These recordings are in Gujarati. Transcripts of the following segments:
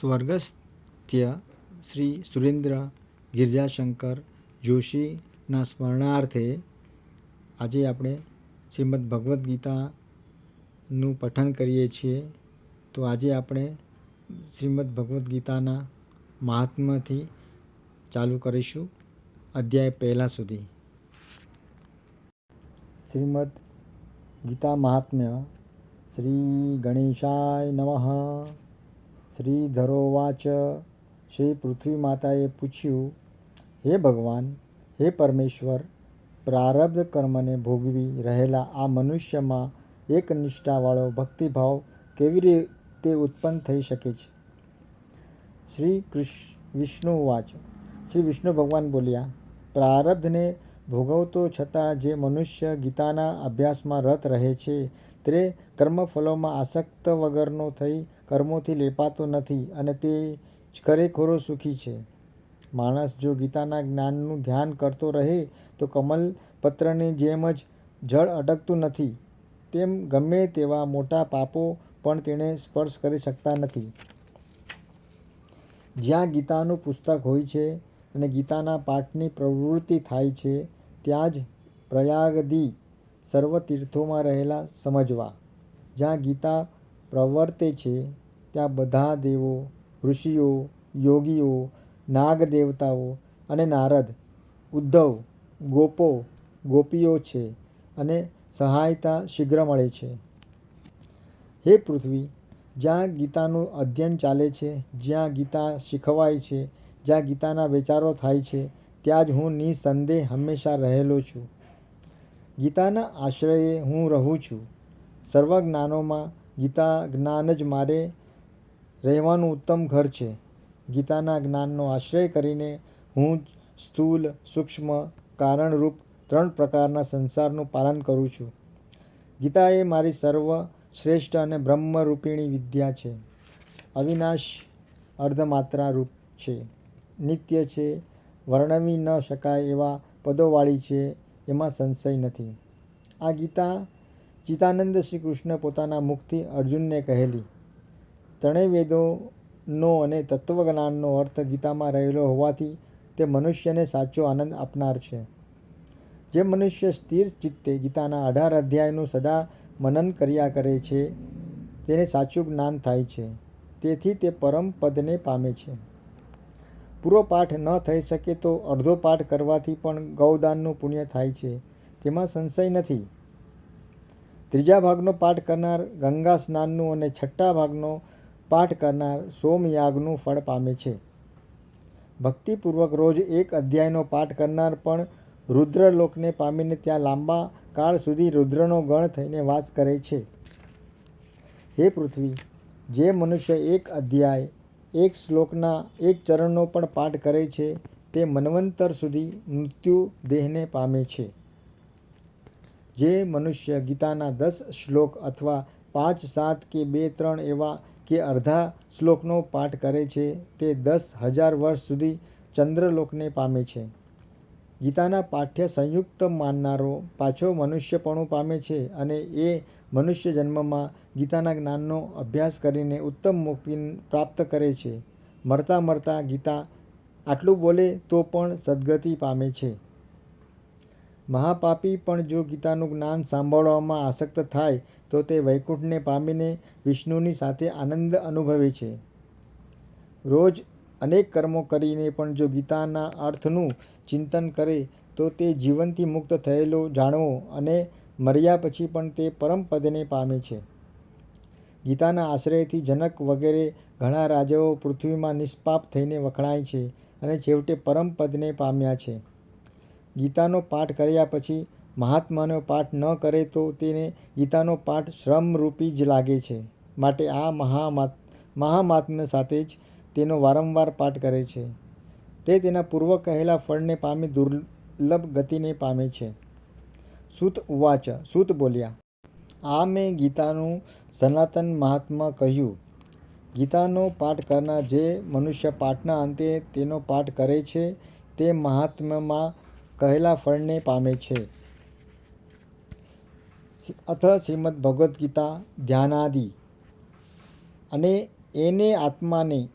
સ્વર્ગસ્થ્ય શ્રી સુરેન્દ્ર ગિરજાશંકર જોશીના સ્મરણાર્થે આજે આપણે શ્રીમદ ભગવદ્ ગીતાનું પઠન કરીએ છીએ. તો આજે આપણે શ્રીમદ ભગવદ્ ગીતાના મહાત્મ્યથી ચાલુ કરીશું અધ્યાય પહેલાં સુધી. શ્રીમદ ગીતા મહાત્મ્ય શ્રી ગણેશાય નમઃ. શ્રીધરોવાચ શ્રી પૃથ્વી માતાએ પૂછ્યું, હે ભગવાન, હે પરમેશ્વર, પ્રારબ્ધ કર્મને ભોગવી રહેલા આ મનુષ્યમાં એક નિષ્ઠાવાળો ભક્તિભાવ કેવી રીતે ઉત્પન્ન થઈ શકે છે? શ્રી કૃષ્ણ વિષ્ણુ વાચ. શ્રી વિષ્ણુ ભગવાન બોલ્યા, પ્રારબ્ધને ભોગવતો છતાં જે મનુષ્ય ગીતાના અભ્યાસમાં રત રહે છે, તે કર્મફલોમાં આસક્ત વગરનો થઈ કર્મોથી લેપાતો નથી અને તે જ ખરેખરો સુખી છે. માણસ જો ગીતાના જ્ઞાનનું ધ્યાન કરતો રહે, તો કમલ પત્રની જેમ જ જળ અટકતું નથી, તેમ ગમે તેવા મોટા પાપો પણ તેણે સ્પર્શ કરી શકતા નથી. જ્યાં ગીતાનું પુસ્તક હોય છે અને ગીતાના પાઠની પ્રવૃત્તિ થાય છે, ત્યાં જ પ્રયાગદી સર્વ તીર્થોમાં રહેલા સમજવા. જ્યાં ગીતા પ્રવર્તે છે ત્યાં બધા દેવો, ઋષિઓ, યોગીઓ નાગ દેવતાઓ અને નારદ, ઉદ્ધવ, ગોપો, ગોપીઓ છે અને સહાયતા શીઘ્ર મળે છે. હે પૃથ્વી, જ્યાં ગીતાનું અધ્યયન ચાલે છે, જ્યાં ગીતા શીખવાય છે, જ્યાં ગીતાના વિચારો થાય છે, ત્યાં જ હું નિસંદેહ હંમેશા રહેલો છું. ગીતાના આશ્રયે હું રહું છું. સર્વ જ્ઞાનોમાં ગીતા જ્ઞાન જ મારે રહેવાનું ઉત્તમ ઘર છે. ગીતાના જ્ઞાનનો આશ્રય કરીને હું સ્થૂલ, સૂક્ષ્મ, કારણરૂપ ત્રણ પ્રકારના સંસારનું પાલન કરું છું. ગીતા એ મારી સર્વ શ્રેષ્ઠ અને બ્રહ્મરૂપિણી વિદ્યા છે. અવિનાશ અર્ધમાત્રા રૂપ છે. નિત્ય છે, વર્ણવી ન શકાય એવા પદોવાળી છે, એમાં સંશય નથી. આ ગીતા ચિતાનંદ શ્રી કૃષ્ણ પોતાના મુખથી અર્જુનને કહેલી. ત્રણેય વેદોનો અને તત્વજ્ઞાનનો અર્થ ગીતામાં રહેલો હોવાથી તે મનુષ્યને સાચો આનંદ આપનાર છે. જે મનુષ્ય સ્થિર ચિત્તે ગીતાના અઢાર અધ્યાયનું સદા મનન કર્યા કરે છે, તેને સાચું જ્ઞાન થાય છે. તેથી તે પરમ પદને પામે છે. પૂરો પાઠ ન થઈ શકે તો અડધો પાઠ કરવાથી પણ ગૌદાનનું પુણ્ય થાય છે. તેમાં સંશય નથી. ત્રીજા ભાગનો પાઠ કરનાર ગંગા સ્નાનનું અને છઠ્ઠા ભાગનો પાઠ કરનાર સોમયાગનું ફળ પામે છે. ભક્તિપૂર્વક રોજ એક અધ્યાયનો પાઠ કરનાર પણ રુદ્રલોકને પામીને ત્યાં લાંબા કાળ સુધી રુદ્રનો ગણ થઈને વાસ કરે છે. હે પૃથ્વી, જે મનુષ્ય એક અધ્યાય, એક શ્લોકના એક ચરણનો પણ પાઠ કરે છે, તે મન્વંતર સુધી મૃત્યુ દેહને પામે છે. જે મનુષ્ય ગીતાના દસ શ્લોક અથવા પાંચ, સાત કે બે, ત્રણ એવા કે અડધા શ્લોકનો પાઠ કરે છે તે દસ હજાર વર્ષ સુધી ચંદ્રલોકને પામે છે. ગીતાના પાઠ્ય સંયુક્ત માનનારો પાછો મનુષ્યપણું પામે છે અને એ મનુષ્ય જન્મમાં ગીતાના જ્ઞાનનો અભ્યાસ કરીને ઉત્તમ મુક્તિ પ્રાપ્ત કરે છે. મરતા મરતા ગીતા આટલું બોલે તો પણ સદગતિ પામે છે. મહાપાપી પણ જો ગીતાનું જ્ઞાન સાંભળવામાં આસક્ત થાય, તો તે વૈકુંઠને પામીને વિષ્ણુની સાથે આનંદ અનુભવે છે. રોજ અનેક કર્મો કરીને પણ જો ગીતાના અર્થનું ચિંતન કરે, તો તે જીવનથી મુક્ત થયેલો જાણવો અને મર્યા પછી પણ તે પરમપદને પામે છે. ગીતાના આશ્રયથી જનક વગેરે ઘણા રાજાઓ પૃથ્વીમાં નિષ્પાપ થઈને વખણાય છે અને છેવટે પરમપદને પામ્યા છે. ગીતાનો પાઠ કર્યા પછી મહાત્માનો પાઠ ન કરે તો તેને ગીતાનો પાઠ શ્રમરૂપી જ લાગે છે. માટે આ મહામાત મહામાત્મ્ય સાથે જ તેનો વારંવાર પાઠ કરે છે. તે તેના પૂર્વ કહેલા ફળને પામી દુર્લભ ગતિને પામે છે. સૂત ઉવાચ, સૂત બોલ્યા. આ મેં ગીતાનું સનાતન મહાત્મા કહ્યું. ગીતાનો પાઠ કરનાર જે મનુષ્ય પાઠના અંતે તેનો પાઠ કરે છે, તે મહાત્મ્યમાં કહેલા ફળને પામે છે. અથ શ્રીમદ ભગવદ્ ગીતા ધ્યાનાદિ. અને એને આત્માને,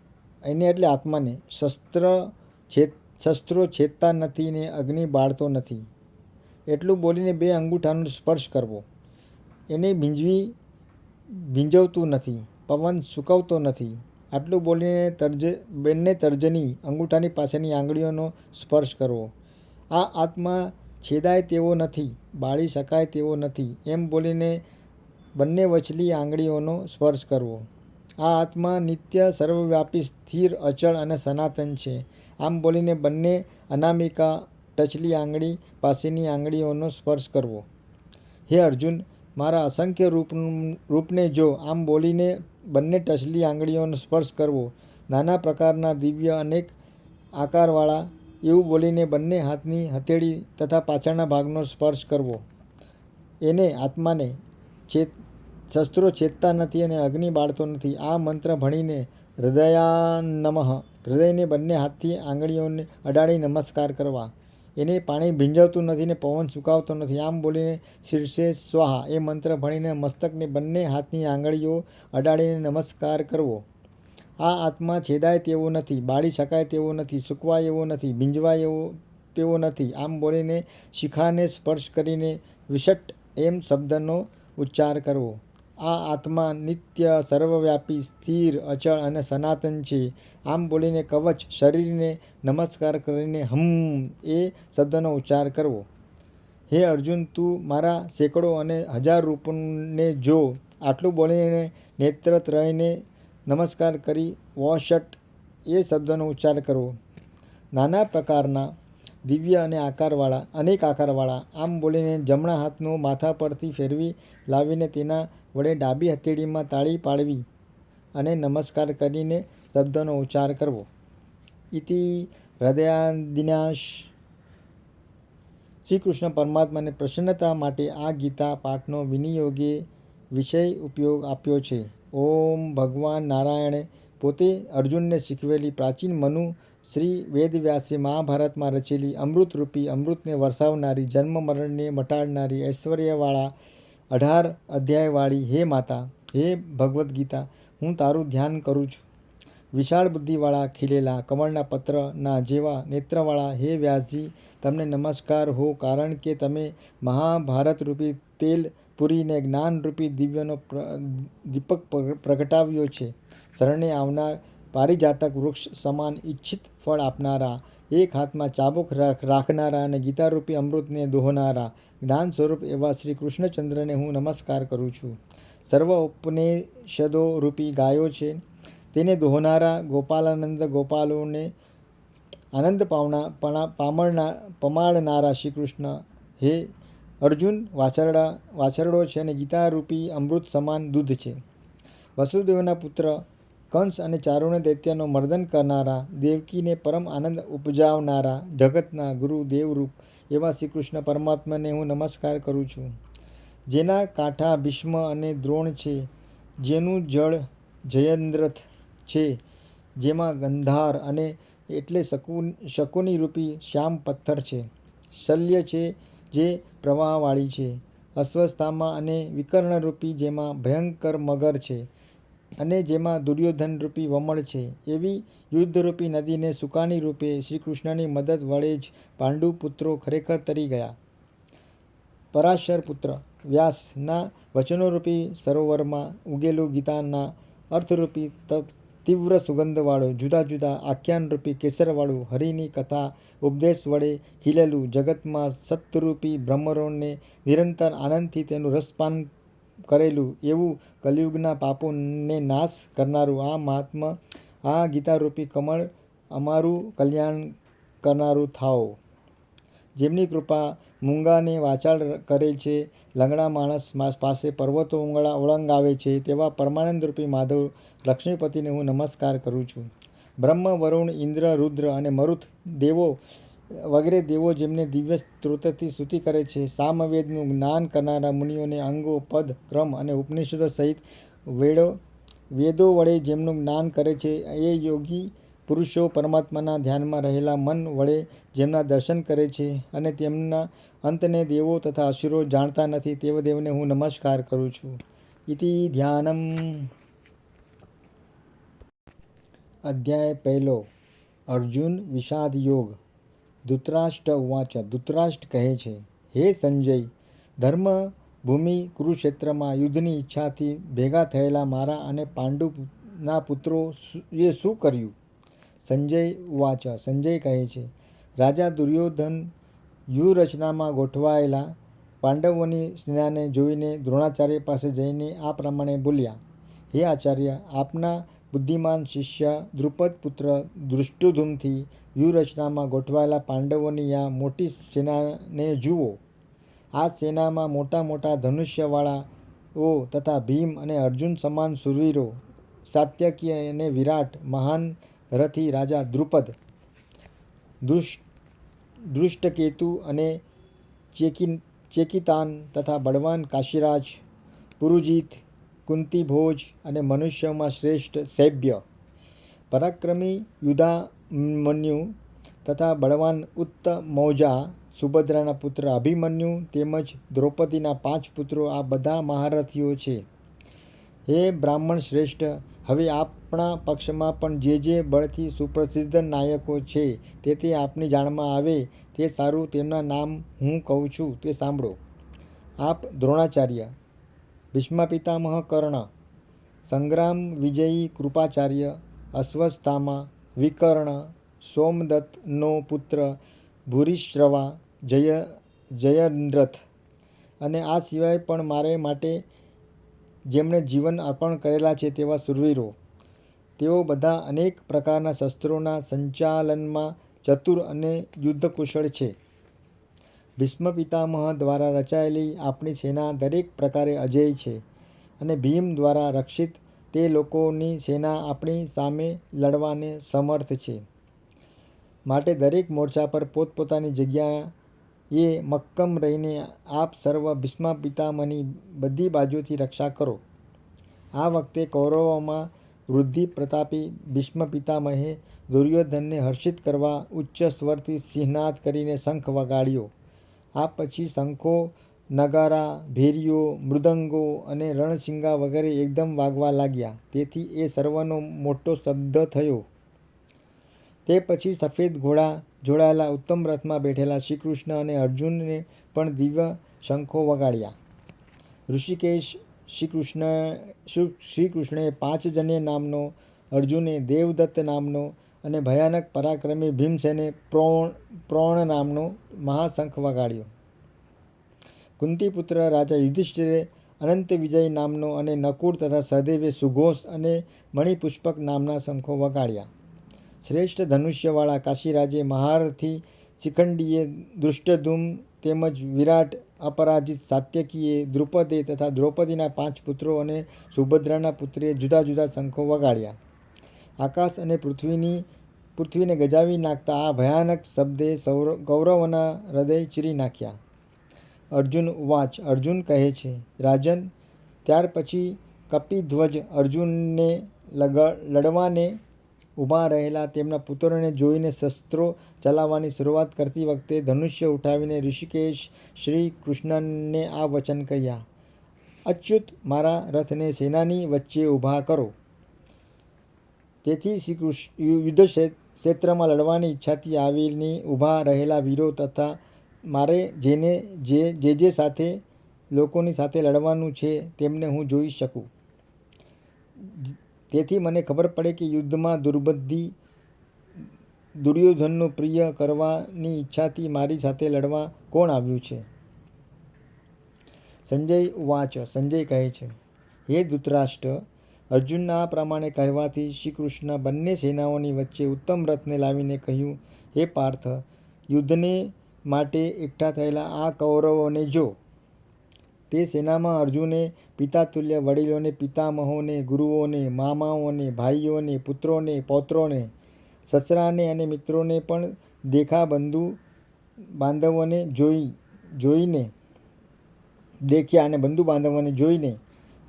એને એટલે આત્માને શસ્ત્ર છેદ, શસ્ત્રો છેદતા નથી ને અગ્નિ બાળતો નથી. એટલું બોલીને બે અંગૂઠાનો સ્પર્શ કરવો. એને ભીંજવી, ભીંજવતું નથી, પવન સૂકવતો નથી. આટલું બોલીને તર્જ બંને તર્જની અંગૂઠાની પાસેની આંગળીઓનો સ્પર્શ કરવો. આ આત્મા છેદાય તેવો નથી, બાળી શકાય તેવો નથી. એમ બોલીને બંને વચલી આંગળીઓનો સ્પર્શ કરવો. આ આત્મા નિત્ય સર્વવ્યાપી, સ્થિર, અચળ અને સનાતન છે. આમ બોલીને બંને અનામિકા ટચલી આંગળી પાસેની આંગળીઓનો સ્પર્શ કરવો. હે અર્જુન, મારા અસંખ્ય રૂપ, રૂપને જો આમ બોલીને બંને ટચલી આંગળીઓનો સ્પર્શ કરવો, નાના પ્રકારના દિવ્ય અનેક આકારવાળા એવું બોલીને બંને હાથની હથેળી તથા પાછળના ભાગનો સ્પર્શ કરવો. એને આત્માને છેદ શસ્ત્રો છેદતા નથી અને અગ્નિ બાળતો નથી. આ મંત્ર ભણીને હૃદયાનમઃ હૃદયને બંને હાથથી આંગળીઓને અડાડી નમસ્કાર કરવા. એને પાણી ભીંજવતું નથી ને પવન સુકાવતો નથી. આમ બોલીને શીર્ષે સ્વાહા, એ મંત્ર ભણીને મસ્તકને બંને હાથની આંગળીઓ અડાડીને નમસ્કાર કરવો. આ આત્મા છેદાય તેવો નથી, બાળી શકાય તેવો નથી, સૂકવાય એવો નથી, ભીંજવાય એવો તેવો નથી. આમ બોલીને શિખાને સ્પર્શ કરીને વિષટ એમ શબ્દનો ઉચ્ચાર કરવો. આ આત્મા નિત્ય સર્વવ્યાપી, સ્થિર, અચળ અને સનાતન છે. આમ બોલીને કવચ શરીરને નમસ્કાર કરીને હમ એ શબ્દનો ઉચ્ચાર કરવો. હે અર્જુન, તું મારા સેંકડો અને હજાર રૂપને જો. આટલું બોલીને નેત્રત્રયને નમસ્કાર કરી વોશટ એ શબ્દનો ઉચ્ચાર કરવો નાના પ્રકારના દિવ્ય અને આકારવાળા, અનેક આકારવાળા આમ બોલીને જમણા હાથનું માથા પરથી ફેરવી લાવીને તેના વડે ડાબી હથેળીમાં તાળી પાડવી અને નમસ્કાર કરીને શબ્દનો ઉચ્ચાર કરવો. ઇતિ હૃદયાદિનાશ. શ્રી કૃષ્ણ પરમાત્માને પ્રસન્નતા માટે આ ગીતા પાઠનો વિનિયોગે વિષય ઉપયોગ આપ્યો છે. ઓમ ભગવાન નારાયણે પોતે અર્જુનને શીખવેલી પ્રાચીન મનુ શ્રી વેદવ્યાસે મહાભારતમાં રચેલી અમૃતરૂપી અમૃતને વરસાવનારી જન્મ મરણને મટાડનારી ઐશ્વર્યવાળા અઢાર અધ્યાયવાળી હે માતા, હે ભગવદ્ ગીતા હું તારું ધ્યાન કરું છું. વિશાળ બુદ્ધિવાળા ખીલેલા કમળના પત્રના જેવા નેત્રવાળા, હે વ્યાસજી, તમને નમસ્કાર હો, કારણ કે તમે મહાભારત રૂપી તેલ પૂરીને જ્ઞાનરૂપી દિવ્યનો દીપક પ્રગટાવ્યો છે. શરણે આવનાર પારિજાતક વૃક્ષ સમાન ઈચ્છિત ફળ આપનારા, એક હાથમાં ચાબુક રાખનારા અને ગીતારૂપી અમૃતને દોહનારા, જ્ઞાન સ્વરૂપ એવા શ્રી કૃષ્ણચંદ્રને હું નમસ્કાર કરું છું. સર્વ ઉપનિષદો રૂપી ગાયો છે. તેને દોહનારા ગોપાલાનંદ ગોપાલોને આનંદ પાવના પામણના પમાડનારા શ્રી કૃષ્ણ. હે અર્જુન વાછરડા, વાછરડો છે અને ગીતારૂપી અમૃત સમાન દૂધ છે. વસુદેવના પુત્ર કંસ અને ચારુણ દૈત્યનો મર્દન કરનારા, દેવકીને પરમ આનંદ ઉપજાવનારા જગતના ગુરુ દેવરૂપ એવા શ્રી કૃષ્ણ પરમાત્માને હું નમસ્કાર કરું છું. જેના કાંઠા ભીષ્મ અને દ્રોણ છે, જેનું જળ જયંદ્રથ છે, જેમાં ગંધાર અને એટલે શકુન શકુની રૂપી શ્યામ પથ્થર છે. શલ્ય છે જે પ્રવાહવાળી છે. અસ્વસ્થામાં અને વિકર્ણરૂપી જેમાં ભયંકર મગર છે અને જેમાં દુર્યોધનરૂપી વમળ છે. એવી યુદ્ધરૂપી નદીને સુકાની રૂપે શ્રી કૃષ્ણની મદદ વડે જ પાંડુ પુત્રો ખરેખર તરી ગયા. પરાશર પુત્ર, વ્યાસના વચનોરૂપી સરોવરમાં ઉગેલું ગીતાના અર્થરૂપી તીવ્ર સુગંધવાળું, જુદા જુદા આખ્યાનરૂપી કેસરવાળું હરિની કથા, ઉપદેશ વડે ખીલેલું જગતમાં સત્યરૂપી ભ્રમરોને નિરંતર આનંદથી તેનું રસપાન કરેલું એવું કલિયુગના પાપોને નાશ કરનારું આ મહાત્મા, આ ગીતારૂપી કમળ અમારું કલ્યાણ કરનારું થાઓ. જેમની કૃપા મૂંગાને વાચાળ કરે છે. લંગડા માણસ પાસે પર્વતો ઉંગળા ઓળંગાવે છે. તેવા પરમાનંદરૂપી માધવ લક્ષ્મીપતિને હું નમસ્કાર કરું છું. બ્રહ્મ, વરુણ, ઇન્દ્ર, રુદ્ર અને મરુત દેવો વગેરે દેવો જેમને દિવ્ય સ્ત્રોતથી સ્તુતિ કરે છે. સામવેદનું જ્ઞાન કરનારા મુનિઓને અંગો, પદ, ક્રમ અને ઉપનિષદો સહિત વેડો વેદો વડે જેમનું જ્ઞાન કરે છે. એ યોગી પુરુષો પરમાત્માના ધ્યાનમાં રહેલા મન વડે જેમના દર્શન કરે છે અને તેમના અંતને દેવો તથા અસુરો જાણતા નથી, તેવો દેવને હું નમસ્કાર કરું છું. ઇતિ ધ્યાનમ. અધ્યાય પહેલો. અર્જુન વિષાદ યોગ. ધૂતરાષ્ટ્ર ઉવાચ. ધૂતરાષ્ટ્ર કહે છે, હે સંજય ધર્મ ભૂમિ કુરુક્ષેત્રમાં યુદ્ધની ઈચ્છાથી ભેગા થયેલા મારા અને પાંડુના પુત્રો એ શું કર્યું? સંજય ઉવાચ સંજય કહે છે. રાજા દુર્યોધન વ્યૂહરચનામાં ગોઠવાયેલા પાંડવોની સેનાને જોઈને દ્રોણાચાર્ય પાસે જઈને આ પ્રમાણે બોલ્યા, હે આચાર્ય, આપના બુદ્ધિમાન શિષ્ય દ્રુપદ પુત્ર દૃષ્ટુધૂમથી વ્યૂહરચનામાં ગોઠવાયેલા પાંડવોની આ મોટી સેનાને જુઓ. આ સેનામાં મોટા મોટા ધનુષ્યવાળાઓ તથા ભીમ અને અર્જુન સમાન સુરવીરો સાત્યકી અને વિરાટ, મહાન રથી રાજા દ્રુપદ દૃષ્ટકેતુ અને ચેકી ચેકિતાન તથા બળવાન કાશીરાજ, પુરુજીત કુંતી ભોજ અને મનુષ્યમાં શ્રેષ્ઠ સૈભ્ય પરાક્રમી યુધામન્યુ તથા બળવાન ઉત્ત મૌજા, સુભદ્રાના પુત્ર અભિમન્યુ તેમજ દ્રૌપદીના પાંચ પુત્રો આ બધા મહારથીઓ છે. હે બ્રાહ્મણ શ્રેષ્ઠ, હવે આપણા પક્ષમાં પણ જે જે બળથી સુપ્રસિદ્ધ નાયકો છે તે તે આપની જાણમાં આવે તે સારું તેમના નામ હું કહું છું તે સાંભળો. આપ દ્રોણાચાર્ય, ભીષ્મપિતામહ કર્ણ, સંગ્રામ વિજયી કૃપાચાર્ય અશ્વસ્થામા વિકર્ણ, સોમદત્તનો પુત્ર, ભૂરિશ્રવા, જય જયદ્રથ અને આ સિવાય પણ મારે માટે જેમણે જીવન અર્પણ કરેલા છે તેવા સુરવીરો તેઓ બધા અનેક પ્રકારના શસ્ત્રોના સંચાલનમાં ચતુર અને યુદ્ધકુશળ છે. ભીષ્મ પિતામહ દ્વારા રચાયેલી આપણી સેના દરેક પ્રકારે અજેય છે અને ભીમ દ્વારા રક્ષિત તે લોકોની સેના આપણી સામે લડવાને સમર્થ છે. માટે દરેક મોરચા પર પોતપોતાની જગ્યાએ મક્કમ રહીને આપ સર્વ ભીષ્મ પિતામહની બધી બાજુથી રક્ષા કરો. આ વખતે કૌરવોમાં વૃદ્ધિ પ્રતાપી ભીષ્મ પિતામહે દુર્યોધનને હર્ષિત કરવા ઉચ્ચ સ્વરથી સિંહનાદ કરીને શંખ વગાડ્યો. આ પછી શંખો, નગારા, ભેરીઓ, મૃદંગો અને રણસિંગા વગેરે એકદમ વાગવા લાગ્યા. તેથી એ સર્વનો મોટો શબ્દ થયો. તે પછી સફેદ ઘોડા જોડાયેલા ઉત્તમ રથમાં બેઠેલા શ્રીકૃષ્ણ અને અર્જુનને પણ દિવ્ય શંખો વગાડ્યા. ઋષિકેશ શ્રીકૃષ્ણ શ્રીકૃષ્ણએ પાંચજન્ય નામનો, અર્જુને દેવદત્ત નામનો અને ભયાનક પરાક્રમી ભીમસેને પ્રોણ પ્રોણ નામનો મહાશંખ વગાડ્યો. કુંતીપુત્ર રાજા યુધિષ્ઠિરે અનંત વિજય નામનો અને નકુર તથા સહદેવે સુઘોષ અને મણિપુષ્પક નામના શંખો વગાડ્યા. શ્રેષ્ઠ ધનુષ્યવાળા કાશીરાજે મહારથી શિખંડીએ દુષ્ટધૂમ તેમજ વિરાટ અપરાજિત સાત્યકીએ દ્રુપદે તથા દ્રૌપદીના પાંચ પુત્રો અને સુભદ્રાના પુત્રીએ જુદા જુદા શંખો વગાડ્યા. આકાશ અને પૃથ્વીની, પૃથ્વીને ગજાવી નાખતા આ ભયાનક શબ્દે સૌર કૌરવોના હૃદય ચીરી નાખ્યા. અર્જુન વાચ, અર્જુન કહે છે, રાજન, ત્યાર પછી કપિધ્વજ અર્જુનને લગ, લડવાને ઊભા રહેલા તેમના પુત્રોને જોઈને શસ્ત્રો ચલાવવાની શરૂઆત કરતી વખતે ધનુષ્ય ઉઠાવીને ઋષિકેશ શ્રી કૃષ્ણને આ વચન કહ્યા, અચ્યુત, મારા રથને સેનાની વચ્ચે ઊભા કરો. તેથી શ્રી કૃષ્ણ યુદ્ધ ક્ષેત્રમાં લડવાની ઈચ્છાથી આવીને ઊભા રહેલા વીરો તથા મારે જેને, જે જે જે સાથે, લોકોની સાથે લડવાનું છે તેમને હું જોઈ શકું. તેથી મને ખબર પડે કે યુદ્ધમાં દુર્બુદ્ધિ, દુર્યોધનનું પ્રિય કરવાની ઈચ્છાથી મારી સાથે લડવા કોણ આવ્યું છે? સંજય વાચ, સંજય કહે છે, હે ધૃતરાષ્ટ્ર, અર્જુનના આ પ્રમાણે કહેવાથી શ્રી કૃષ્ણ બંને સેનાઓની વચ્ચે ઉત્તમ રથને લાવીને કહ્યું, હે પાર્થ, યુદ્ધને માટે એકઠા થયેલા આ કૌરવોને જો તે સેનામાં અર્જુને પિતાતુલ્ય વડીલોને, પિતામહોને, ગુરુઓને, મામાઓને, ભાઈઓને, પુત્રોને, પૌત્રોને, સસરાને અને મિત્રોને પણ દેખા બંધુ બાંધવોને જોઈ, જોઈને દેખ્યા અને બંધુ બાંધવોને જોઈને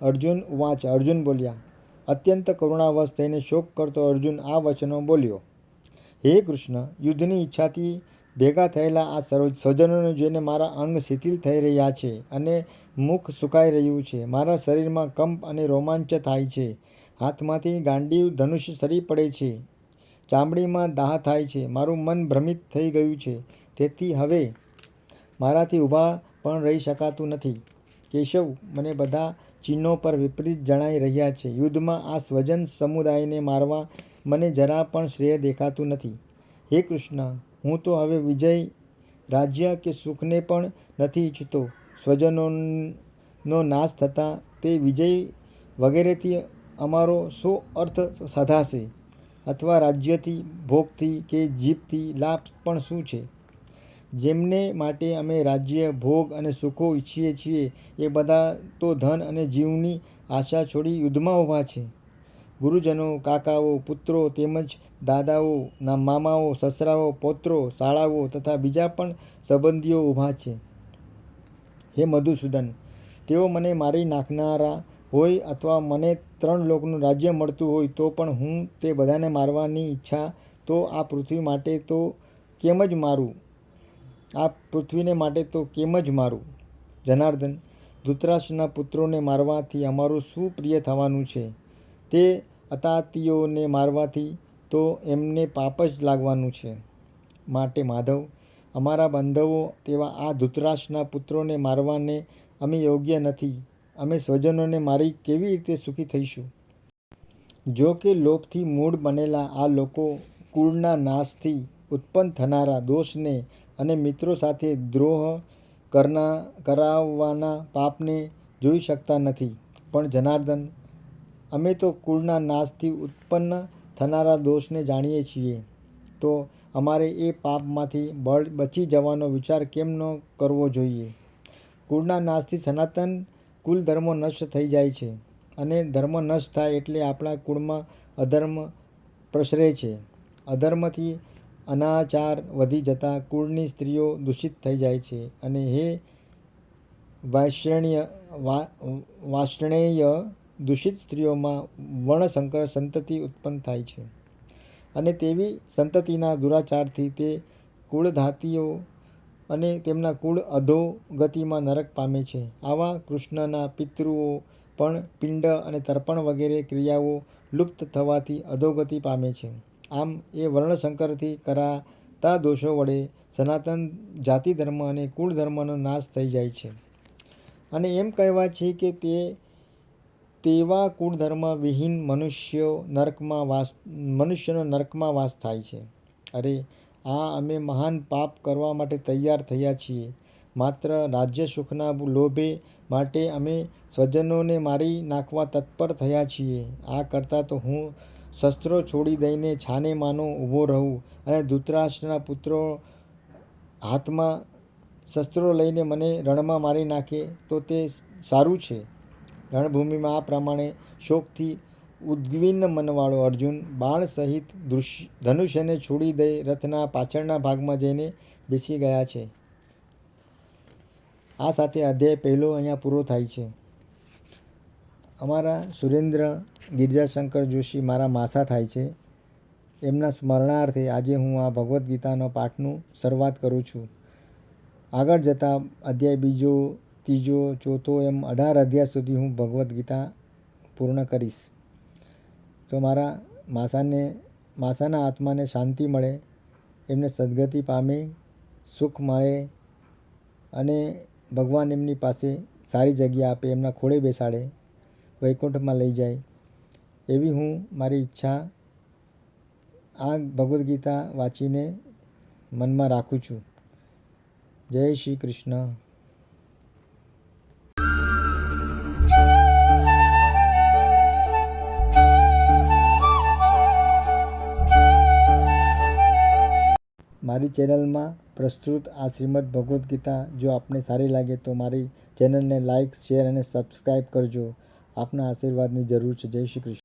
અર્જુન વાંચ, અર્જુન બોલ્યા, અત્યંત કરુણાવશ થઈને શોક કરતો અર્જુન આ વચનો બોલ્યો. હે કૃષ્ણ, યુદ્ધની ઈચ્છાથી ભેગા થયેલા આ સર્વ સ્વજનોને જોઈને મારા અંગ શિથિલ થઈ રહ્યા છે અને મુખ સુકાઈ રહ્યું છે. મારા શરીરમાં કંપ અને રોમાંચ થાય છે. હાથમાંથી ગાંડી ધનુષ્ય સરી પડે છે. ચામડીમાં દાહ થાય છે. મારું મન ભ્રમિત થઈ ગયું છે. તેથી હવે મારાથી ઊભા પણ રહી શકાતું નથી. કેશવ મને બધા ચિહ્નો પર વિપરીત જણાઈ રહ્યા છે. યુદ્ધમાં આ સ્વજન સમુદાયને મારવા મને જરા પણ શ્રેય દેખાતું નથી. હે કૃષ્ણ! હું તો હવે વિજય રાજ્ય કે સુખને પણ નથી ઈચ્છતો. સ્વજનોનો નાશ થતાં તે વિજય વગેરેથી અમારો શો અર્થ સાધાશે? અથવા રાજ્યથી, ભોગથી કે જીભથી લાભ પણ શું છે? જેમને માટે અમે રાજ્ય, ભોગ અને સુખો ઈચ્છીએ છીએ એ બધા તો ધન અને જીવની આશા છોડી યુદ્ધમાં ઊભા છે. ગુરુજનો, કાકાઓ, પુત્રો તેમજ દાદાઓ, ના મામાઓ, સસરાઓ, પૌત્રો, શાળાઓ તથા બીજા પણ સંબંધીઓ ઊભા છે. હે મધુસૂદન, તેઓ મને મારી નાખનારા હોય અથવા મને ત્રણ લોકનું રાજ્ય મળતું હોય તો પણ હું તે બધાને મારવાની ઈચ્છા તો આ પૃથ્વી માટે તો કેમ જ મારું? આ પૃથ્વીને માટે તો કેમ જ મારું? જનાર્દન, ધૃતરાષ્ટ્રના પુત્રોને મારવાથી અમારું શું પ્રિય થવાનું છે? તે અતાતીઓને મારવાથી તો એમને પાપ જ લાગવાનું છે. માટે માધવ, અમારા બંધવો તેવા આ ધૃતરાષ્ટ્રના પુત્રોને મારવાને અમે યોગ્ય નથી. અમે સ્વજનોને મારી કેવી રીતે સુખી થઈશું? જો કે લોભથી મૂળ બનેલા આ લોકો કુળના નાશથી ઉત્પન્ન થનારા દોષને અને મિત્રો સાથે દ્રોહ કરના કરાવવાના પાપને જોઈ શકતા નથી. પણ જનાર્દન અમે તો કુળના નાશથી ઉત્પન્ન થનારા દોષને જાણીએ છીએ. તો અમારે એ પાપમાંથી બળ બચી જવાનો વિચાર કેમ ન કરવો જોઈએ? કુળના નાશથી સનાતન કુલ ધર્મો નષ્ટ થઈ જાય છે અને ધર્મ નષ્ટ થાય એટલે આપણા કુળમાં અધર્મ પ્રસરે છે. અધર્મથી અનાચાર વધી જતાં કુળની સ્ત્રીઓ દૂષિત થઈ જાય છે અને હે વાષણ્ય વાર્ષ્ણેય દૂષિત સ્ત્રીઓમાં વર્ણશંકર સંતતિ ઉત્પન્ન થાય છે. અને તેવી સંતતિના દુરાચારથી તે કુળધાતીઓ અને તેમના કુળ અધોગતિમાં નરક પામે છે. આવા કૃષ્ણના પિતૃઓ પણ પિંડ અને તર્પણ વગેરે ક્રિયાઓ લુપ્ત થવાથી અધોગતિ પામે છે. આમ એ વર્ણશંકરથી કરાતા દોષો વડે સનાતન જાતિ ધર્મ અને કુળ ધર્મનો નાશ થઈ જાય છે. અને એમ કહેવા છે કે તે તેવા કુળધર્મ વિહીન મનુષ્યો નરકમાં વાસ, મનુષ્યનો નરકમાં વાસ થાય છે. અરે, આ અમે મહાન પાપ કરવા માટે તૈયાર થયા છીએ. માત્ર રાજ્ય સુખના લોભે માટે અમે સ્વજનોને મારી નાખવા તત્પર થયા છીએ. આ કરતાં તો હું શસ્ત્રો છોડી દઈને છાને માનો ઊભો રહું અને ધૃતરાષ્ટ્રના પુત્રો હાથમાં શસ્ત્રો લઈને મને રણમાં મારી નાખે તો તે સારું છે. રણભૂમિમાં આ પ્રમાણે શોકથી ઉદ્વિન્ન મનવાળો અર્જુન બાણ સહિત ધનુષ્યને છોડી દઈ રથના પાછળના ભાગમાં જઈને બેસી ગયા છે. આ સાથે અધ્યાય પહેલો અહીંયા પૂરો થાય છે. અમારા સુરેન્દ્ર ગિરજાશંકર જોશી મારા માસા થાય છે. એમના સ્મરણાર્થે આજે હું આ ભગવદ્ ગીતાનો પાઠનું શરૂઆત કરું છું. આગળ જતાં અધ્યાય બીજો ત્રીજો, ચોથો એમ અઢાર અધ્યાય સુધી હું ભગવદ્ ગીતા પૂર્ણ કરીશ. તો મારા માસાને, માસાના આત્માને શાંતિ મળે, એમને સદગતિ પામે, સુખ મળે અને ભગવાન એમની પાસે સારી જગ્યા આપે, એમના ખોળે બેસાડે, વૈકુંઠમાં લઈ જાય. એવી હું મારી ઈચ્છા આ ભગવદ્ ગીતા વાંચીને મનમાં રાખું છું. જય શ્રી કૃષ્ણ. મારી ચેનલમાં પ્રસ્તુત આ શ્રીમદ ભગવદ્ ગીતા જો આપને સારી લાગે તો મારી ચેનલને લાઇક, શેર અને સબસ્ક્રાઈબ કરજો. આપના આશીર્વાદની જરૂર છે. જય શ્રી કૃષ્ણ.